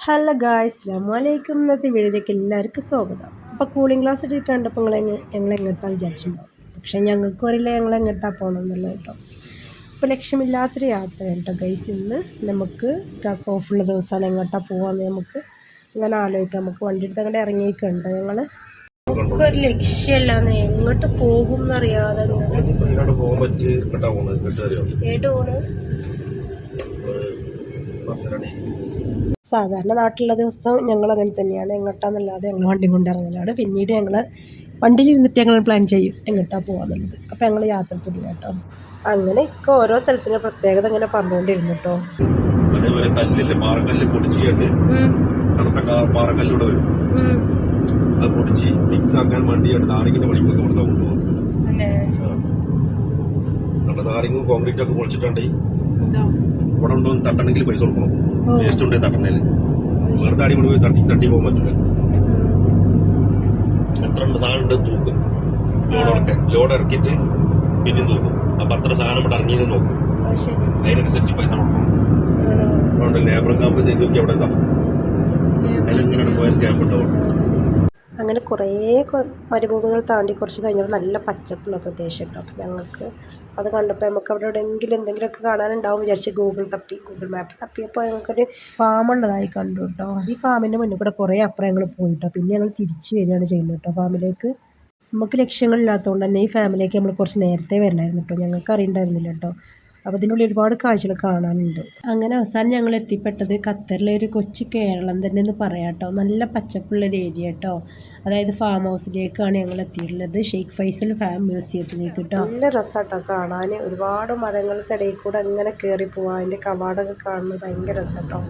Hello guys അസ്ലാമലൈക്കും ഇന്നത്തെ വീഡിയോയിലേക്ക് എല്ലാവർക്കും സ്വാഗതം. അപ്പോൾ കൂളിംഗ് ഗ്ലാസ് ഇട്ട് കണ്ടപ്പോൾ നിങ്ങൾ ഞങ്ങൾ എങ്ങോട്ടാണ് വിചാരിച്ചിട്ടുണ്ടാവും? പക്ഷേ ഞങ്ങൾക്ക് അറിയില്ല ഞങ്ങൾ എങ്ങോട്ടാണ് പോകണം എന്നുള്ളത് കേട്ടോ. അപ്പോൾ ലക്ഷ്യമില്ലാത്തൊരു യാത്ര കേട്ടോ ഗൈസ് ഇന്ന് നമുക്ക് ഓഫുള്ള ദിവസമാണ് എങ്ങോട്ടാണ് പോകാമെന്ന് നമുക്ക് അങ്ങനെ ആലോചിക്കാം. നമുക്ക് വണ്ടി എടുത്ത് അങ്ങോട്ട് ഇറങ്ങിയിട്ടുണ്ട് ഞങ്ങൾ നമുക്കൊരു ലക്ഷ്യമില്ലാന്ന് എങ്ങോട്ട് പോകും എന്നറിയാതെ പോകാൻ സാധാരണ നാട്ടിലുള്ള ദിവസം ഞങ്ങൾ അങ്ങനെ തന്നെയാണ്. എങ്ങോട്ടാന്നല്ലാതെ ഞങ്ങൾ വണ്ടി കൊണ്ടിറങ്ങുന്നതാണ് പിന്നീട് ഞങ്ങൾ വണ്ടിയിൽ ഇരുന്നിട്ട് ഞങ്ങൾ പ്ലാൻ ചെയ്യും എങ്ങോട്ടാണ് പോകാന്നുള്ളത് അപ്പോൾ ഞങ്ങൾ യാത്ര തുടങ്ങി കേട്ടോ. അങ്ങനെ ഒക്കെ ഓരോ സ്ഥലത്തിന്റെ പ്രത്യേകത ഇങ്ങനെ പറഞ്ഞുകൊണ്ടിരുന്നു കേട്ടോ. അതേപോലെ കല്ലിൽ പാറക്കല്ല് പൊടിച്ചിട്ട് കറുത്ത പാറക്കല്ലൂടെ വരും. അത് പൊടിച്ച് മിക്സ് ആക്കാൻ വേണ്ടിയാണ് താറിങ്ങിന്റെ വെളിപ്പൊക്കെ ഇവിടെ കൊണ്ടുപോകും. നമ്മുടെ താറിങ്ങും കോൺക്രീറ്റ് ഒക്കെ പൊളിച്ചിട്ടുണ്ട് ഇവിടെ ഉണ്ടോ തട്ടണെങ്കിൽ തട്ടണമെങ്കിൽ പൈസ കൊടുക്കണം. വേസ്റ്റ് ഉണ്ട് തട്ടണേൽ. വെറുതെ അടി കൊണ്ട് പോയി തട്ടി തട്ടി പോകാൻ പറ്റില്ല. എത്ര ഉണ്ട് സാധനം ഉണ്ട് തൂക്കും ലോഡൊക്കെ ലോഡ് ഇറക്കിയിട്ട് പിന്നെയും തൂക്കും അപ്പൊ അത്ര സാധനം ഇവിടെ ഇറങ്ങിയെന്ന് നോക്കും. അതിനനുസരിച്ച് പൈസ കൊടുക്കണം. അതുകൊണ്ട് ലേബർ ക്യാമ്പ് ചെയ്ത് നോക്കി അവിടെ എന്താ? അതിലെങ്ങനെ പോയാൽ ക്യാമ്പ് ഉണ്ടാവും. അങ്ങനെ കുറേ മരുഭൂമികൾ താണ്ടി കുറച്ച് കഴിഞ്ഞപ്പോൾ നല്ല പച്ചപ്പുള്ള പ്രദേശം കേട്ടോ അപ്പോൾ ഞങ്ങൾക്ക് അത് കണ്ടപ്പോൾ നമുക്ക് അവിടെ എവിടെയെങ്കിലും എന്തെങ്കിലുമൊക്കെ കാണാനുണ്ടാവും വിചാരിച്ച് ഗൂഗിൾ തപ്പി ഗൂഗിൾ മാപ്പ് തപ്പിയപ്പോൾ ഞങ്ങൾക്കൊരു ഫാം ഉള്ളതായി കണ്ടു കേട്ടോ ഈ ഫാമിന്റെ മുന്നിൽ കൂടെ കുറേ അപ്പുറം ഞങ്ങൾ പോയിട്ടോ പിന്നെ ഞങ്ങൾ തിരിച്ച് വരികയാണ് ചെയ്യുന്നത് കേട്ടോ ഫാമിലേക്ക് നമുക്ക് ലക്ഷ്യങ്ങളില്ലാത്തതുകൊണ്ട് തന്നെ ഈ ഫാമിലിക്ക് നമ്മൾ കുറച്ച് നേരത്തെ വരണമായിരുന്നു കേട്ടോ ഞങ്ങൾക്ക് അറിയണ്ടായിരുന്നില്ല കേട്ടോ അപ്പോൾ ഇതിനുള്ളിൽ ഒരുപാട് കാഴ്ചകൾ കാണാനുണ്ട്. അങ്ങനെ അവസാനം ഞങ്ങൾ എത്തിപ്പെട്ടത് ഖത്തറിലെ ഒരു കൊച്ചു കേരളം തന്നെ എന്ന് പറയാം കേട്ടോ നല്ല പച്ചപ്പുള്ളൊരു ഏരിയ കേട്ടോ അതായത് ഫാം ഹൗസിലേക്കാണ് ഞങ്ങൾ എത്തിയിട്ടുള്ളത് ഷെയ്ഖ് ഫൈസൽ ഫാം മ്യൂസിയത്തിലേക്ക് കേട്ടോ നല്ല രസമാട്ടോ കാണാൻ. ഒരുപാട് മരങ്ങൾക്കിടയിൽ കൂടെ അങ്ങനെ കയറി പോവാം അതിന്റെ കവാടമൊക്കെ കാണുന്നത് ഭയങ്കര രസമാട്ടോ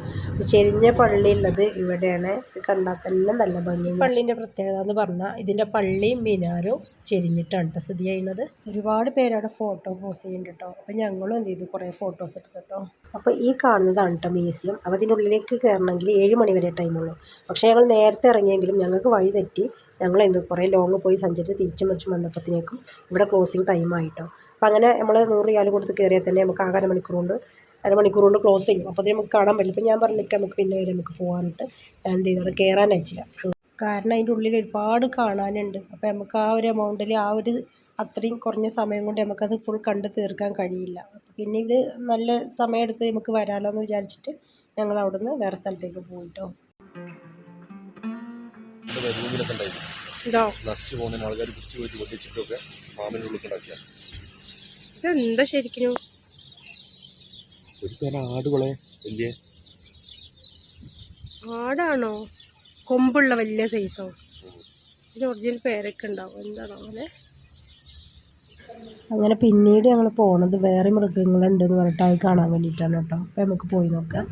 ചെരിഞ്ഞ പള്ളി ഉള്ളത് ഇവിടെയാണ്. ഇത് കണ്ടാൽ തന്നെ നല്ല ഭംഗി. പള്ളീന്റെ പ്രത്യേകത എന്ന് പറഞ്ഞാൽ ഇതിന്റെ പള്ളിയും മിനാരും ചെരിഞ്ഞിട്ടാണ് കേട്ടോ സ്ഥിതി ചെയ്യുന്നത്. ഒരുപാട് പേരവിടെ ഫോട്ടോ പോസ്റ്റ് ചെയ്യുന്നുണ്ട് കേട്ടോ അപ്പോൾ ഞങ്ങളും എന്ത് ചെയ്തു? കുറേ ഫോട്ടോസ് എടുത്തു കേട്ടോ അപ്പോൾ ഈ കാണുന്നതാണ് കേട്ടോ മ്യൂസിയം. അപ്പോൾ അതിന്റെ ഉള്ളിലേക്ക് കയറണമെങ്കിൽ ഏഴ് മണി വരെ ടൈമുള്ളൂ പക്ഷേ ഞങ്ങൾ നേരത്തെ ഇറങ്ങിയെങ്കിലും ഞങ്ങൾക്ക് വഴി തെറ്റി ഞങ്ങൾ എന്ത് കുറേ ലോങ് പോയി സഞ്ചരിച്ച് തിരിച്ചും മറിച്ചും വന്നപ്പോഴത്തേക്കും ഇവിടെ ക്ലോസിങ് ടൈം ആയിട്ടോ. അപ്പോൾ അങ്ങനെ നമ്മൾ നൂറ് റിയാൽ കൊടുത്ത് കയറിയാൽ തന്നെ നമുക്ക് ആകെ അരമണിക്കൂർ കൊണ്ട് അരമണിക്കൂർ കൊണ്ട് ക്ലോസ് ചെയ്യും. അപ്പോൾ നമുക്ക് കാണാൻ പറ്റില്ല. ഇപ്പോൾ ഞാൻ പറഞ്ഞിട്ട് നമുക്ക് പിന്നെ വരെ നമുക്ക് പോകാനായിട്ട് ഞാൻ എന്ത് ചെയ്തു? കയറാൻ അയച്ചില്ല. കാരണം അതിന്റെ ഉള്ളിൽ ഒരുപാട് കാണാനുണ്ട്. അപ്പോൾ നമുക്ക് ആ ഒരു എമൗണ്ടിൽ ആ ഒരു അത്രയും കുറഞ്ഞ സമയം കൊണ്ട് നമുക്കത് ഫുൾ കണ്ട് തീർക്കാൻ കഴിയില്ല. പിന്നീട് നല്ല സമയമെടുത്ത് നമുക്ക് വരാമല്ലോ എന്ന് വിചാരിച്ചിട്ട് ഞങ്ങൾ അവിടുന്ന് വേറെ സ്ഥലത്തേക്ക് പോയിട്ടോ. ഭൂമിയിലൊക്കെ ഉണ്ടായിരുന്നു. ഇതോ? നശിച്ചു പോകുന്ന ആൾക്കാർ പിടിച്ചു പോയിട്ട് പൊട്ടിച്ചിട്ടൊക്കെ ഫാമിന്റെ ഉള്ളിൽ ഉണ്ടാക്കിയ ഇതെന്താ ശരിക്കും ഒരു സ്ഥലം ആടുകളെ വലിയ. ആടാണോ? കൊമ്പുള്ള വലിയ സൈസോ? ഇതിന് ഒറിജിനൽ പേരൊക്കെ ഉണ്ടാവും? എന്താണോ അങ്ങനെ അങ്ങനെ പിന്നീട് ഞങ്ങൾ പോണത് വേറെ മൃഗങ്ങളുണ്ടെന്ന് പറഞ്ഞിട്ട് അത് കാണാൻ വേണ്ടിട്ടാണ് കേട്ടോ. അപ്പോൾ നമുക്ക് പോയി നോക്കാം.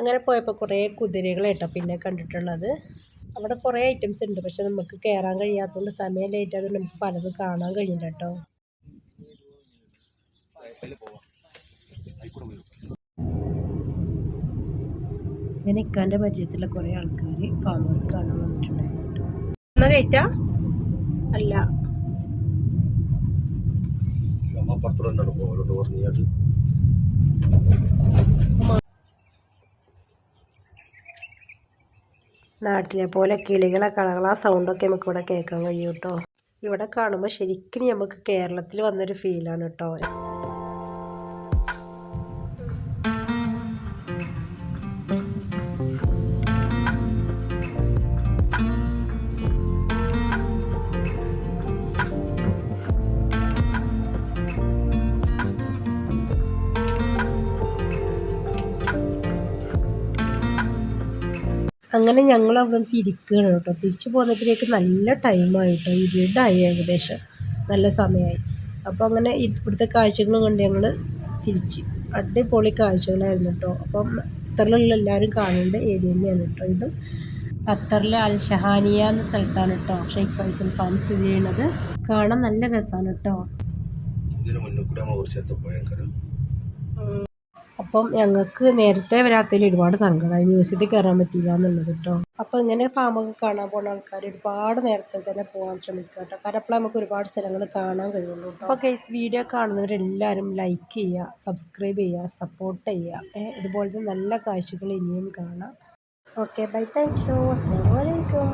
അങ്ങനെ പോയപ്പോൾ കുറേ കുതിരകളായിട്ടോ പിന്നെ കണ്ടിട്ടുള്ളത്. അവിടെ കുറേ ഐറ്റംസ് ഉണ്ട് പക്ഷെ നമുക്ക് കയറാൻ കഴിയാത്തതുകൊണ്ട് സമയം ലേറ്റ് ആയതുകൊണ്ട് നമുക്ക് പലതും കാണാൻ കഴിയില്ല കേട്ടോ. ഇങ്ങനെ ഇക്കാന്റെ പരിചയത്തിലെ കുറേ ആൾക്കാർ ഫാം ഹൗസ് കാണാൻ വന്നിട്ടുണ്ടായിരുന്നു. കേട്ടോ അല്ല. നാട്ടിലെ പോലെ കിളികളെ കളകള സൗണ്ടൊക്കെ നമുക്ക് ഇവിടെ കേൾക്കാൻ കഴിയും കേട്ടോ. ഇവിടെ കാണുമ്പോൾ ശരിക്കും നമുക്ക് കേരളത്തിൽ വന്നൊരു ഫീലാണ് കേട്ടോ. അങ്ങനെ ഞങ്ങൾ അവിടെ നിന്ന് തിരിക്കുകയാണ് കേട്ടോ. തിരിച്ചു പോന്നപ്പോഴേക്ക് നല്ല ടൈമായി കേട്ടോ. ഇരുടായി ഏകദേശം. നല്ല സമയമായി അപ്പോൾ അങ്ങനെ ഇവിടുത്തെ കാഴ്ചകൾ കണ്ട് ഞങ്ങൾ തിരിച്ച്. അടിപൊളി കാഴ്ചകളായിരുന്നു കേട്ടോ. അപ്പം ഖത്തറിലുള്ള എല്ലാവരും കാണേണ്ട ഏരിയ തന്നെയാണ് കേട്ടോ ഇത്. ഖത്തറിലെ അൽ ഷഹാനിയ എന്ന സ്ഥലത്താണ് കേട്ടോ ഷെയ്ഖ് ഫൈസൽ ഫാം സ്ഥിതി ചെയ്യുന്നത്. കാണാൻ നല്ല രസമാണ് കേട്ടോ. ഇതിന് മുന്നേ കൂടെ നമ്മൾ കുറച്ച് പോയേക്കാരം അപ്പം ഞങ്ങൾക്ക് നേരത്തെ വരാത്തതിൽ ഒരുപാട് സങ്കടമായി മ്യൂസിയത്തിൽ കയറാൻ പറ്റില്ല എന്നുള്ളത് കേട്ടോ അപ്പോൾ ഇങ്ങനെ ഫാമൊക്കെ കാണാൻ പോകുന്ന ആൾക്കാർ ഒരുപാട് നേരത്തെ തന്നെ പോകാൻ ശ്രമിക്കുക കേട്ടോ കാരണം അപ്പോൾ നമുക്ക് ഒരുപാട് സ്ഥലങ്ങൾ കാണാൻ കഴിയുള്ളൂ കേട്ടോ കേസ് വീഡിയോ കാണുന്നവരെല്ലാവരും ലൈക്ക് ചെയ്യുക സബ്സ്ക്രൈബ് ചെയ്യുക സപ്പോർട്ട് ചെയ്യുക. ഇതുപോലത്തെ നല്ല കാഴ്ചകൾ ഇനിയും കാണാം. ഓക്കെ ബൈ താങ്ക് യു അസ്സാം വലൈക്കും